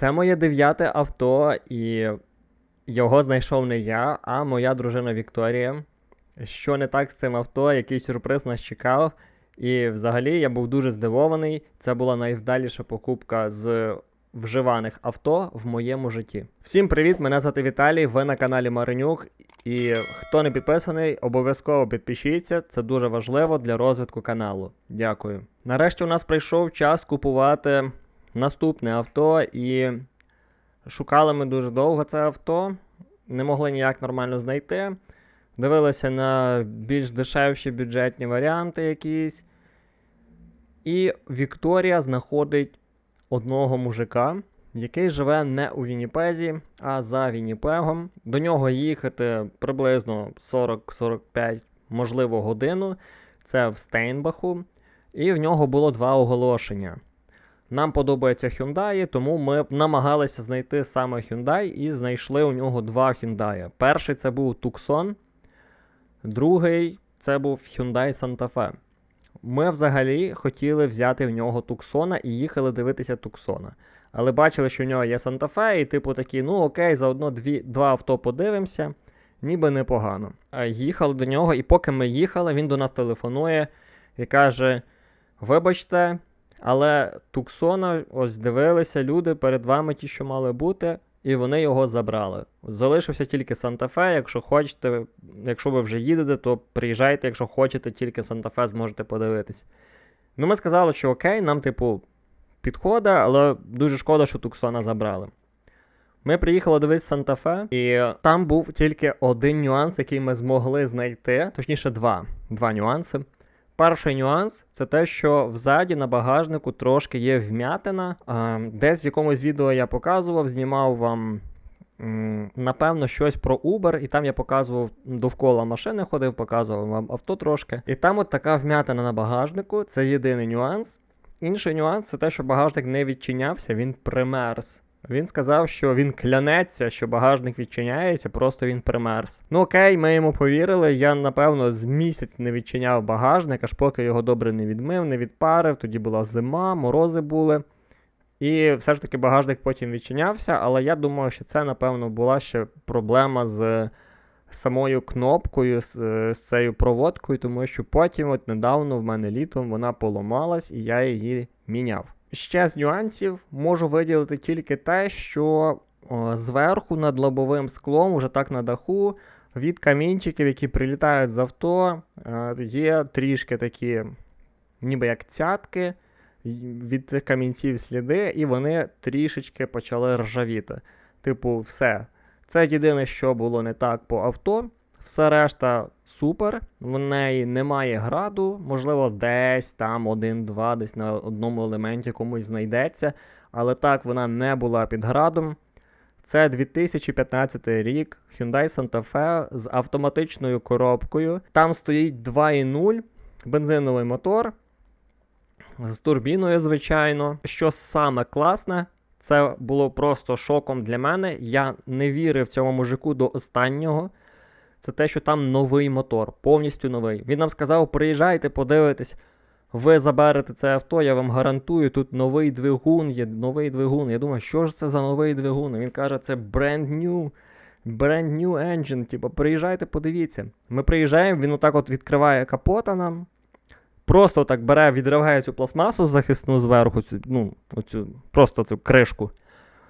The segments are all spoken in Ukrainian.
Це моє дев'яте авто, і його знайшов не я, а моя дружина Вікторія. Що не так з цим авто, який сюрприз нас чекав. І взагалі я був дуже здивований. Це була найвдаліша покупка з вживаних авто в моєму житті. Всім привіт! Мене звати Віталій. Ви на каналі Маринюк. І хто не підписаний, обов'язково підпишіться. Це дуже важливо для розвитку каналу. Дякую. Нарешті у нас прийшов час купувати наступне авто, і шукали ми дуже довго це авто. Не могли ніяк нормально знайти. Дивилися на більш дешевші бюджетні варіанти якісь. І Вікторія знаходить одного мужика, який живе не у Вінніпезі, а за Вінніпегом. До нього їхати приблизно 40-45, можливо, годину. Це в Стейнбаху. І в нього було два оголошення. Нам подобається Hyundai, тому ми намагалися знайти саме Hyundai і знайшли у нього два Hyundai. Перший це був Tucson, другий це був Hyundai Santa Fe. Ми взагалі хотіли взяти в нього Туксона і їхали дивитися Туксона. Але бачили, що в нього є Fe, і типу такі, ну окей, заодно дві, два авто подивимося, ніби непогано. Їхали до нього, і поки ми їхали, він до нас телефонує і каже: Вибачте, але Туксона, ось дивилися люди перед вами ті, що мали бути, і вони його забрали. Залишився тільки Санта-Фе. Якщо хочете, якщо ви вже їдете, то приїжджайте, якщо хочете, тільки Санта-Фе зможете подивитись. Ну, ми сказали, що окей, нам, типу, підходить, але дуже шкода, що Туксона забрали. Ми приїхали дивитися Санта-Фе, і там був тільки один нюанс, який ми змогли знайти, точніше, два, два нюанси. Перший нюанс це те, що взаді на багажнику трошки є вм'ятина. Десь в якомусь відео я показував, знімав вам, напевно, щось про Uber, і там я показував довкола машини, ходив, показував вам авто трошки. І там от така вм'ятина на багажнику, це єдиний нюанс. Інший нюанс це те, що багажник не відчинявся, він примерз. Він сказав, що він клянеться, що багажник відчиняється, просто він примерз. Ну окей, ми йому повірили. Я, напевно, з місяць не відчиняв багажник, аж поки його добре не відмив, не відпарив. Тоді була зима, морози були. І все ж таки багажник потім відчинявся, але я думаю, що це, напевно, була ще проблема з самою кнопкою, з, е, з цією проводкою, тому що потім, от недавно, в мене літом вона поламалась і я її міняв. Ще з нюансів можу виділити тільки те, що зверху над лобовим склом, уже так на даху, від камінчиків, які прилітають з авто, е, є трішки такі, ніби як цятки, від цих камінців сліди, і вони трішечки почали ржавіти. Типу, все. Це єдине, що було не так по авто. Все решта супер. В неї немає граду, можливо, десь там один-два, десь на одному елементі комусь знайдеться. Але так вона не була під градом. Це 2015 рік Hyundai Santa Fe з автоматичною коробкою. Там стоїть 2.0 бензиновий мотор з турбіною, звичайно. Що саме класне, це було просто шоком для мене. Я не вірив цьому мужику до останнього. Це те, що там новий мотор, повністю новий. Він нам сказав: приїжджайте, подивитесь, ви заберете це авто, я вам гарантую, тут новий двигун є, новий двигун. Я думаю, що ж це за новий двигун? Він каже, це brand new, brand new engine. Типу, приїжджайте, подивіться. Ми приїжджаємо, він отак от відкриває капота нам. Просто так бере, відриває цю пластмасу захисну зверху, цю, ну, оцю, просто цю кришку.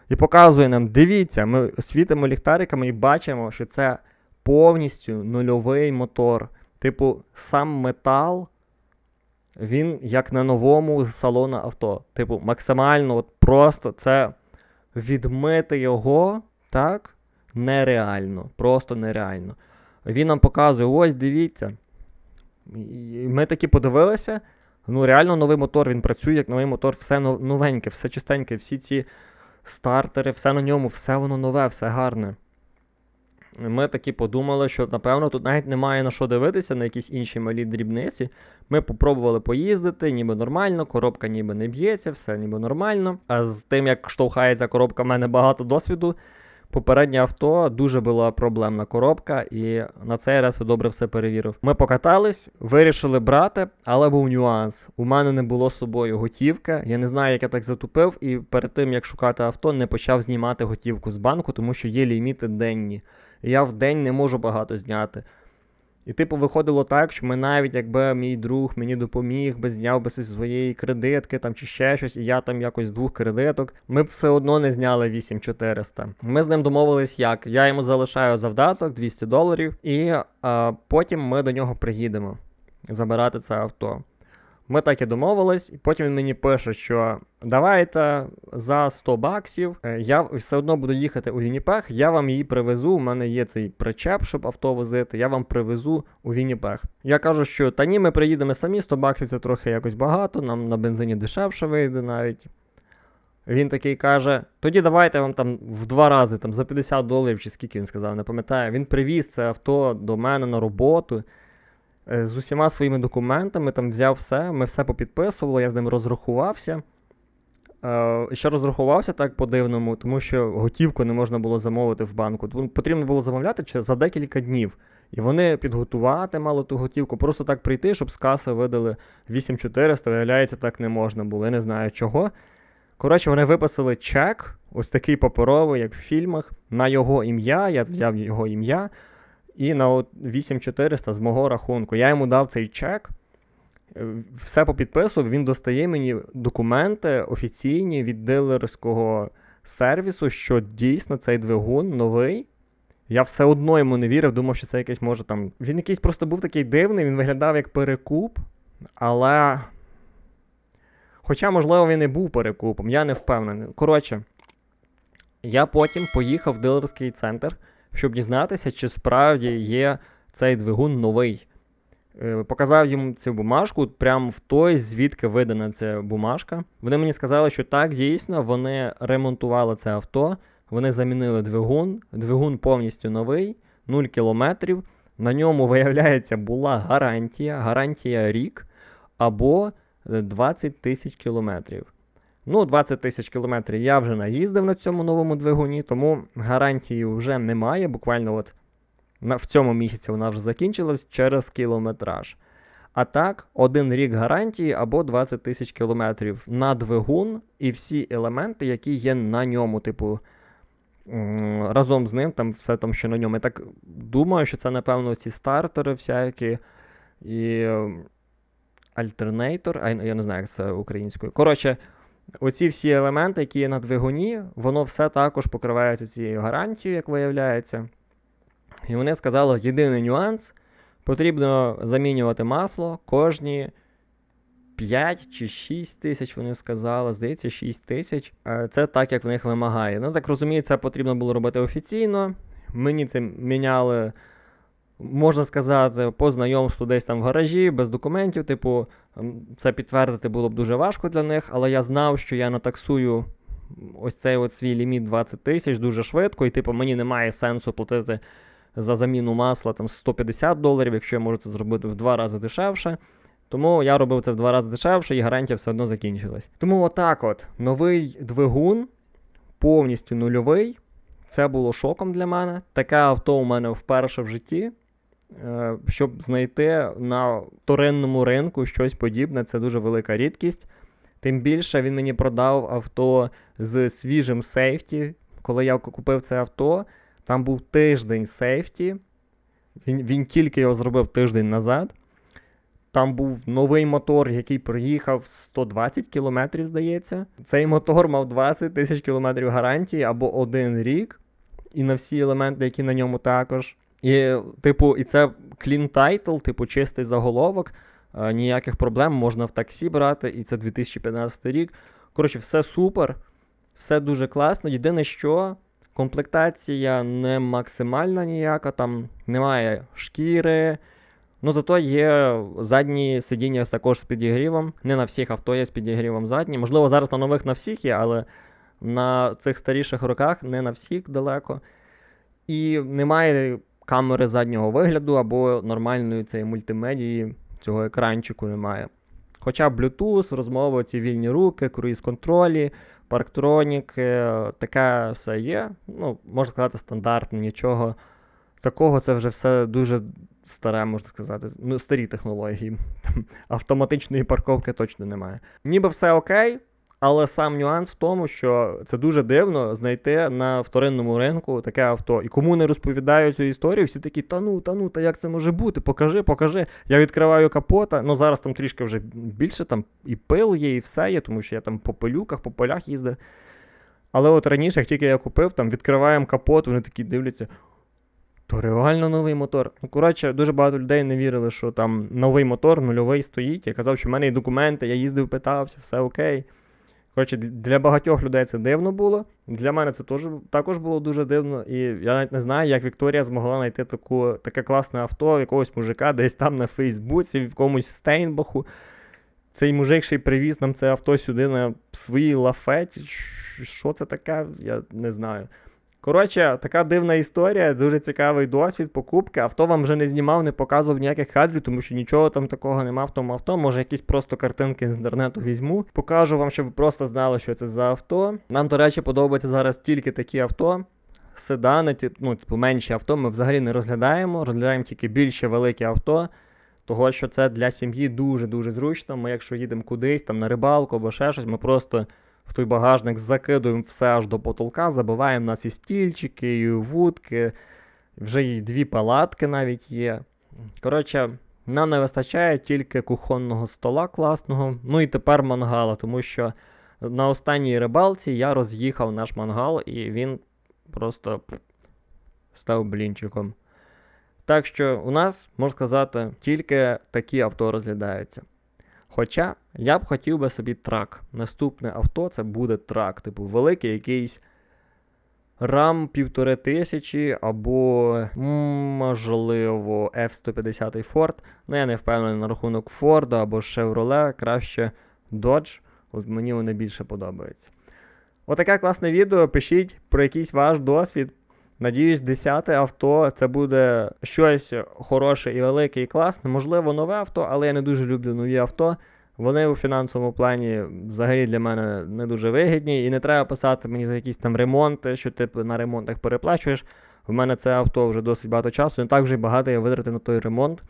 І показує нам: дивіться, ми світимо ліхтариками і бачимо, що це повністю нульовий мотор. Типу, сам метал, він як на новому з салона авто. Типу, максимально, от просто це відмити його, так, нереально. Просто нереально. Він нам показує: ось дивіться. І ми такі подивилися. Ну, реально новий мотор, він працює як новий мотор, все новеньке, все чистеньке, всі ці стартери, все на ньому, все воно нове, все гарне. Ми такі подумали, що напевно тут навіть немає на що дивитися, на якісь інші малі дрібниці. Ми попробували поїздити, ніби нормально, коробка ніби не б'ється, все ніби нормально. А з тим, як штовхається коробка, в мене багато досвіду. Попереднє авто дуже була проблемна коробка, і на цей раз я добре все перевірив. Ми покатались, вирішили брати, але був нюанс. У мене не було з собою готівка. Я не знаю, як я так затупив, і перед тим як шукати авто, не почав знімати готівку з банку, тому що є ліміти денні. Я в день не можу багато зняти. І, типу, виходило так, що ми навіть якби мій друг мені допоміг, би зняв би зі своєї кредитки там чи ще щось, і я там якось з двох кредиток, ми б все одно не зняли 8400. Ми з ним домовились як. Я йому залишаю завдаток 200 доларів, і а, потім ми до нього приїдемо забирати це авто. Ми так і домовились, і потім він мені пише, що давайте за 100 баксів е, я все одно буду їхати у Вінніпег, я вам її привезу. У мене є цей причеп, щоб авто возити. Я вам привезу у Вінніпег. Я кажу, що та ні, ми приїдемо самі, 100 баксів це трохи якось багато, нам на бензині дешевше вийде навіть. Він такий каже: тоді давайте вам там в два рази, там за 50 доларів, чи скільки він сказав, не пам'ятаю. Він привіз це авто до мене на роботу з усіма своїми документами, там взяв все, ми все попідписували, я з ним розрахувався. Е, ще розрахувався так по-дивному, тому що готівку не можна було замовити в банку. Потрібно було замовляти за декілька днів. І вони підготувати мало ту готівку, просто так прийти, щоб з каси видали 8400, виявляється, так не можна було. Я не знаю чого. Коротше, вони виписали чек, ось такий паперовий, як в фільмах, на його ім'я. Я взяв його ім'я. І на 8400 з мого рахунку. Я йому дав цей чек, е, все попідписував, він достає мені документи офіційні від дилерського сервісу, що дійсно цей двигун новий. Я все одно йому не вірив, думав, що це якийсь може там. Він якийсь просто був такий дивний, він виглядав як перекуп, але. Хоча, можливо, він і був перекупом, я не впевнений. Коротше, я потім поїхав в дилерський центр, щоб дізнатися, чи справді є цей двигун новий. Е, Показав їм цю бумажку, прямо в той, звідки видана ця бумажка. Вони мені сказали, що так, дійсно, вони ремонтували це авто, вони замінили двигун, двигун повністю новий, 0 кілометрів. На ньому, виявляється, була гарантія, гарантія рік або е, 20 тисяч кілометрів. Ну, 20 тисяч кілометрів я вже наїздив на цьому новому двигуні, тому гарантії вже немає. Буквально от в цьому місяці вона вже закінчилась через кілометраж. А так, один рік гарантії або 20 тисяч кілометрів на двигун і всі елементи, які є на ньому, типу, разом з ним, там все там, що на ньому. Я так думаю, що це, напевно, ці стартери всякі і альтернейтор, я не знаю, як це українською. Коротше, оці всі елементи, які є на двигуні, воно все також покривається цією гарантією, як виявляється. І вони сказали, єдиний нюанс, потрібно замінювати масло кожні 5 чи 6 тисяч, вони сказали, здається, 6 тисяч. Е, Це так, як в них вимагає. Ну, так розумію, це потрібно було робити офіційно. Мені це міняли, можна сказати, по знайомству десь там в гаражі, без документів. Типу, це підтвердити було б дуже важко для них, але я знав, що я натаксую ось цей от свій ліміт 20 тисяч дуже швидко, і типу, мені немає сенсу платити за заміну масла там 150 доларів, якщо я можу це зробити в два рази дешевше. Тому я робив це в два рази дешевше, і гарантія все одно закінчилась. Тому отак от, новий двигун, повністю нульовий. Це було шоком для мене. Таке авто у мене вперше в житті. Е, Щоб знайти на вторинному ринку щось подібне, це дуже велика рідкість. Тим більше він мені продав авто з свіжим сейфті. Коли я купив це авто, там був тиждень сейфті. Він, він тільки його зробив тиждень назад. Там був новий мотор, який проїхав 120 кілометрів, здається. Цей мотор мав 20 тисяч кілометрів гарантії або один рік. І на всі елементи, які на ньому також. І, типу, і це clean title, типу, чистий заголовок. е, Ніяких проблем можна в таксі брати, і це 2015 рік. Коротше, все супер, все дуже класно. Єдине, що комплектація не максимальна ніяка, там немає шкіри. Ну, зато є задні сидіння також з підігрівом. Не на всіх авто є з підігрівом задні. Можливо, зараз на нових на всіх є, але на цих старіших роках не на всіх далеко. І немає камери заднього вигляду або нормальної цієї мультимедії, цього екранчику немає. Хоча Bluetooth, розмови, ці вільні руки, круїз-контролі, парктронік, е, таке все є. Ну, можна сказати, стандартне, нічого. Такого це вже все дуже старе, можна сказати. Ну, старі технології. Там автоматичної парковки точно немає. Ніби все окей, але сам нюанс в тому, що це дуже дивно знайти на вторинному ринку таке авто. І кому не розповідаю цю історію, всі такі, та ну, та ну, та як це може бути? Покажи, покажи. Я відкриваю капота. Ну зараз там трішки вже більше, там і пил є, і все є, тому що я там по пилюках, по полях їздив. Але от раніше, як тільки я купив, там відкриваємо капот, вони такі дивляться. То реально новий мотор. Ну, коротше, дуже багато людей не вірили, що там новий мотор, нульовий стоїть. Я казав, що в мене є документи, я їздив, питався, все окей. Коротше, для багатьох людей це дивно було. Для мене це теж, також було дуже дивно. І я навіть не знаю, як Вікторія змогла знайти таку, таке класне авто якогось мужика десь там на Фейсбуці, в якомусь Стейнбаху. Цей мужик ще й привіз нам це авто сюди на своїй лафеті. Що це таке? Я не знаю. Коротше, така дивна історія, дуже цікавий досвід покупки. Авто вам вже не знімав, не показував ніяких кадрів, тому що нічого там такого нема в тому авто. Може, якісь просто картинки з інтернету візьму. Покажу вам, щоб ви просто знали, що це за авто. Нам, до речі, подобаються зараз тільки такі авто. Седани, ну, типу, менші авто ми взагалі не розглядаємо. Розглядаємо тільки більше великі авто. Того, що це для сім'ї дуже-дуже зручно. Ми, якщо їдемо кудись, там на рибалку або ще щось, ми просто в той багажник закидуємо все аж до потолка, забиваємо нас і стільчики, і вудки, вже і дві палатки навіть є. Коротше, нам не вистачає тільки кухонного стола класного, ну і тепер мангала, тому що на останній рибалці я роз'їхав наш мангал, і він просто став блінчиком. Так що у нас, можна сказати, тільки такі авто розглядаються. Хоча я б хотів би собі трак. Наступне авто це буде трак, типу великий якийсь RAM 1500 або, можливо, F-150 Ford. Ну, я не впевнений на рахунок Ford або Chevrolet, краще Dodge. От мені вони більше подобаються. Отаке класне відео. Пишіть про якийсь ваш досвід. Надіюсь, 10 авто це буде щось хороше і велике і класне. Можливо, нове авто, але я не дуже люблю нові авто. Вони у фінансовому плані взагалі для мене не дуже вигідні, і не треба писати мені за якісь там ремонти, що ти на ремонтах переплачуєш. В мене це авто вже досить багато часу, не так вже багато я витратив на той ремонт.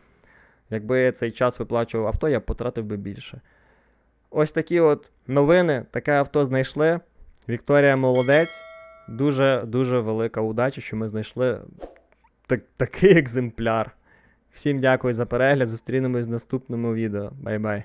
Якби я цей час виплачував авто, я потратив би більше. Ось такі от новини. Таке авто знайшли. Вікторія молодець. Дуже дуже велика удача, що ми знайшли так, такий екземпляр. Всім дякую за перегляд. Зустрінемось в наступному відео. Бай-бай.